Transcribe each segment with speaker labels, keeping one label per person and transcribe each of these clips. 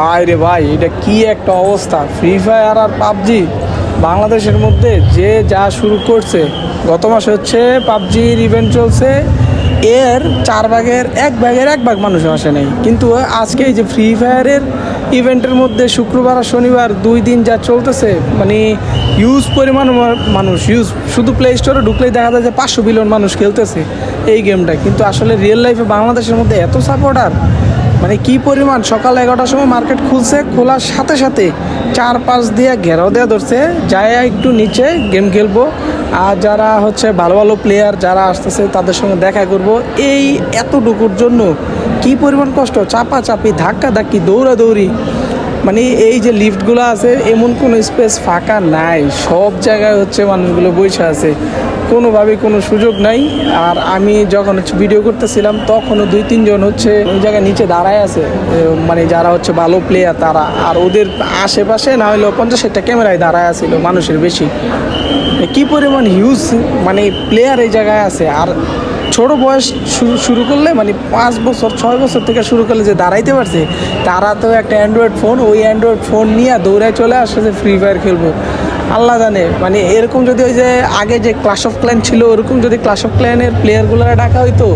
Speaker 1: ভাই রে ভাই, এটা কি একটা অবস্থা? ফ্রি ফায়ার আর পাবজি বাংলাদেশের মধ্যে যে যা শুরু করছে, গত মাসে হচ্ছে পাবজির ইভেন্ট চলছে, এর চার ভাগের এক ভাগের এক ভাগ মানুষ আসে নাই। কিন্তু আজকে এই যে ফ্রি ফায়ারের ইভেন্টের মধ্যে শুক্রবার আর শনিবার দুই দিন যা চলতেছে মানে ইউজ পরিমাণ মানুষ ইউজ শুধু প্লে স্টোরে ঢুকলেই দেখা যায় যে পাঁচশো বিলিয়ন মানুষ খেলতেছে এই গেমটা কিন্তু আসলে রিয়েল লাইফে বাংলাদেশের মধ্যে এত সাপোর্টার মানে কি পরিমাণ? সকাল এগারোটার সময় মার্কেট খুলছে, খোলার সাথে সাথে চার পাঁচ দিয়ে ঘেরাও দেওয়া ধরছে। যায় একটু নিচে গেম খেলব। আর যারা হচ্ছে ভালো ভালো প্লেয়ার যারা আসতেছে, তাদের সঙ্গে দেখা করব। এই এতটুকুর জন্য কি পরিমাণ কষ্ট? চাপা চাপি ধাক্কা ধাক্কি দৌড়াদৌড়ি। মানে এই যে লিফটগুলো আছে, এমন কোনো স্পেস ফাঁকা নাই। সব জায়গায় হচ্ছে মানুষগুলো বসে আছে। কোনোভাবে কোনো সুযোগ নাই। আর আমি যখন হচ্ছে ভিডিও করতেছিলাম, তখনও দুই, তিনজন হচ্ছে ওই জায়গায় নিচে দাঁড়ায় আছে। মানে যারা হচ্ছে ভালো প্লেয়ার তারা। আর ওদের আশেপাশে না হলেও পঞ্চাশ ষাটটা ক্যামেরায় দাঁড়ায় আছিল, মানুষের বেশি। কি পরিমাণ হিউজ মানে প্লেয়ার এই জায়গায় আছে। আর ছোট বয়স শুরু শুরু করলে মানে পাঁচ বছর, ছয় বছর থেকে শুরু করলে যে দাঁড়াইতে পারছে, তারা তো একটা অ্যান্ড্রয়েড ফোন ওই অ্যান্ড্রয়েড ফোন নিয়ে দৌড়ায় চলে আসছে ফ্রি ফায়ার খেলব। আল্লাহ জানে। মানে এরকম যদি ওই যে আগে যে ক্লাস অফ ক্ল্যান ছিল, ওরকম যদি ক্লাস অফ ক্ল্যানের প্লেয়ারগুলো ডাকা হইতো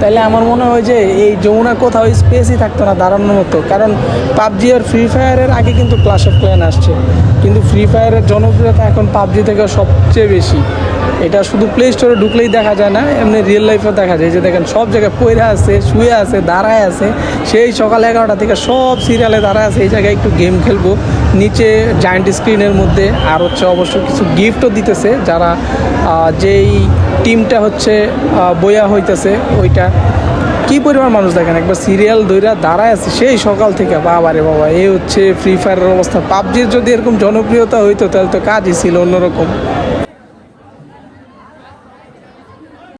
Speaker 1: তাহলে আমার মনে হয় যে এই যমুনা কোথাও স্পেসই থাকতো না দাঁড়ানোর মতো। কারণ পাবজি আর ফ্রি ফায়ারের আগে কিন্তু ক্লাস অফ ক্ল্যান আসছে। কিন্তু ফ্রি ফায়ারের জনপ্রিয়তা এখন পাবজি থেকে সবচেয়ে বেশি। এটা শুধু প্লে স্টোরে ঢুকলেই দেখা যায় না, এমনি রিয়েল লাইফেও দেখা যায়। যে দেখেন, সব জায়গায় পয়রা আছে, শুয়ে আছে, দাঁড়ায় আছে। সেই সকাল এগারোটা থেকে সব সিরিয়ালে দাঁড়ায় আছে। এই জায়গায় একটু গেম খেলব। নিচে জায়েন্ট স্ক্রিনের মধ্যে আর হচ্ছে অবশ্য কিছু গিফটও দিতেছে। যারা যেই টিমটা হচ্ছে বইয়া হইতেছে, ওইটা কি পরিমাণ মানুষ দেখেন? একবার সিরিয়াল দইরা দাঁড়ায় আছে, সেই সকাল থেকে। বাবা রে বাবা এই হচ্ছে ফ্রি ফায়ারের অবস্থা। পাবজির যদি এরকম জনপ্রিয়তা হইতো, তাহলে তো কাজই ছিল অন্যরকম।